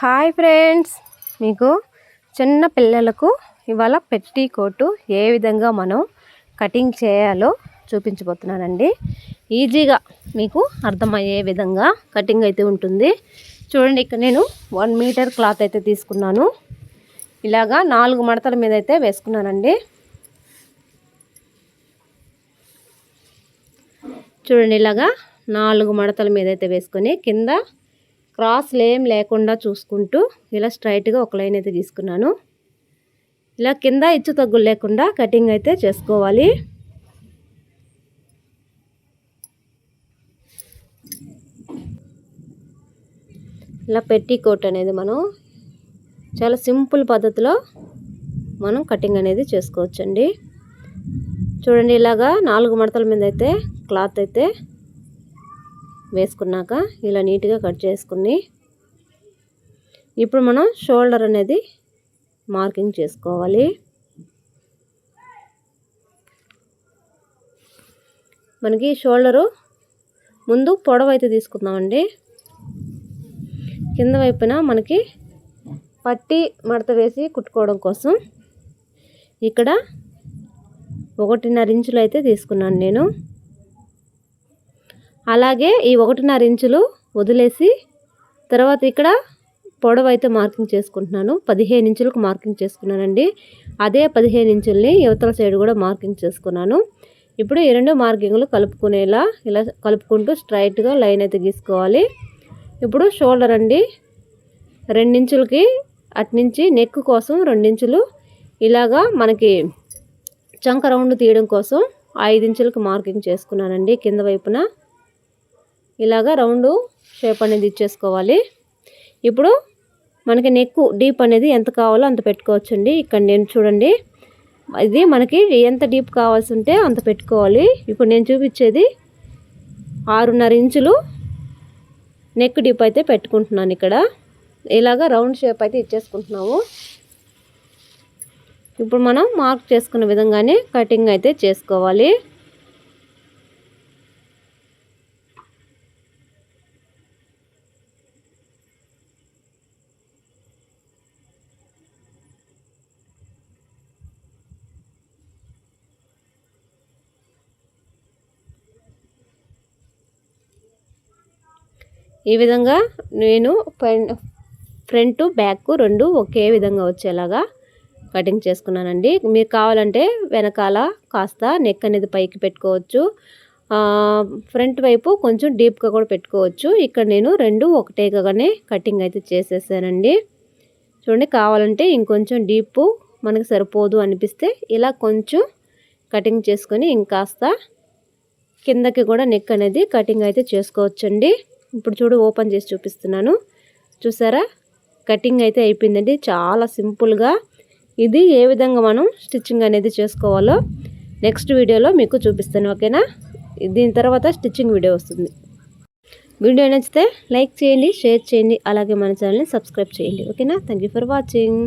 Hi friends. మీకు చిన్న పిల్లలకు ఇవాళ పెట్టి కోటు ఏ విధంగా మనం కటింగ్ చేయాలో చూపించబోతున్నానండి. ఈజీగా మీకు అర్థమయ్యే విధంగా కటింగ్ అయితే ఉంటుంది. చూడండి ఇక్కడ నేను వన్ మీటర్ క్లాత్ అయితే తీసుకున్నాను. ఇలాగా నాలుగు మడతల మీద అయితే వేసుకున్నానండి. చూడండి ఇలాగా నాలుగు మడతల మీద అయితే వేసుకొని కింద క్రాస్లు ఏం లేకుండా చూసుకుంటూ ఇలా స్ట్రైట్గా ఒక లైన్ అయితే తీసుకున్నాను. ఇలా కింద ఇచ్చు తగ్గులు లేకుండా కటింగ్ అయితే చేసుకోవాలి. ఇలా పెట్టి కోట్ అనేది మనం చాలా సింపుల్ పద్ధతిలో మనం కటింగ్ అనేది చేసుకోవచ్చండి. చూడండి ఇలాగా నాలుగు మడతల మీద అయితే క్లాత్ అయితే వేసుకున్నాక ఇలా నీట్గా కట్ చేసుకుని ఇప్పుడు మనం షోల్డర్ అనేది మార్కింగ్ చేసుకోవాలి. మనకి షోల్డరు ముందు పొడవు అయితే తీసుకుందామండి. కింద వైపున మనకి పట్టి మడత వేసి కుట్టుకోవడం కోసం ఇక్కడ ఒకటిన్నర ఇంచులు అయితే తీసుకున్నాను నేను. అలాగే ఈ ఒకటిన్నర ఇంచులు వదిలేసి తర్వాత ఇక్కడ పొడవు అయితే మార్కింగ్ చేసుకుంటున్నాను. పదిహేను ఇంచులకు మార్కింగ్ చేసుకున్నానండి. అదే పదిహేను ఇంచుల్ని యువతల సైడ్ కూడా మార్కింగ్ చేసుకున్నాను. ఇప్పుడు ఈ రెండు మార్కింగ్లు కలుపుకునేలా ఇలా కలుపుకుంటూ స్ట్రైట్గా లైన్ అయితే గీసుకోవాలి. ఇప్పుడు షోల్డర్ అండి. రెండించులకి అట్నుంచి నెక్ కోసం రెండించులు ఇలాగా మనకి చంక రౌండ్ తీయడం కోసం ఐదు ఇంచులకు మార్కింగ్ చేసుకున్నానండి కింద వైపున. ఇలాగా రౌండ్ షేప్ అనేది ఇచ్చేసుకోవాలి. ఇప్పుడు మనకి నెక్ డీప్ అనేది ఎంత కావాలో అంత పెట్టుకోవచ్చండి. ఇక్కడ నేను చూడండి. ఇది మనకి ఎంత డీప్ కావాల్సి ఉంటే అంత పెట్టుకోవాలి. ఇప్పుడు నేను చూపించేది ఆరున్నర ఇంచులు నెక్ డీప్ అయితే పెట్టుకుంటున్నాను ఇక్కడ. ఇలాగా రౌండ్ షేప్ అయితే ఇచ్చేసుకుంటున్నాము. ఇప్పుడు మనం మార్క్ చేసుకున్న విధంగానే కటింగ్ అయితే చేసుకోవాలి. ఈ విధంగా నేను ఫ్రంట్ బ్యాక్ రెండు ఒకే విధంగా వచ్చేలాగా కటింగ్ చేసుకున్నానండి. మీరు కావాలంటే వెనకాల కాస్త నెక్ అనేది పైకి పెట్టుకోవచ్చు. ఫ్రంట్ వైపు కొంచెం డీప్గా కూడా పెట్టుకోవచ్చు. ఇక్కడ నేను రెండు ఒకటేగానే కటింగ్ అయితే చేసేసానండి. చూడండి కావాలంటే ఇంకొంచెం డీప్ మనకు సరిపోదు అనిపిస్తే ఇలా కొంచెం కటింగ్ చేసుకొని ఇంకాస్త కిందకి కూడా నెక్ అనేది కటింగ్ అయితే చేసుకోవచ్చండి. ఇప్పుడు చూడు ఓపెన్ చేసి చూపిస్తున్నాను. చూసారా? కటింగ్ అయితే అయిపోయిందండి. చాలా సింపుల్గా ఇది ఏ విధంగా మనం స్టిచ్చింగ్ అనేది చేసుకోవాలో నెక్స్ట్ వీడియోలో మీకు చూపిస్తాను ఓకేనా? దీని తర్వాత స్టిచ్చింగ్ వీడియో వస్తుంది. వీడియో నచ్చితే లైక్ చేయండి షేర్ చేయండి అలాగే మన ఛానల్ని సబ్స్క్రైబ్ చేయండి ఓకేనా? Thank for watching.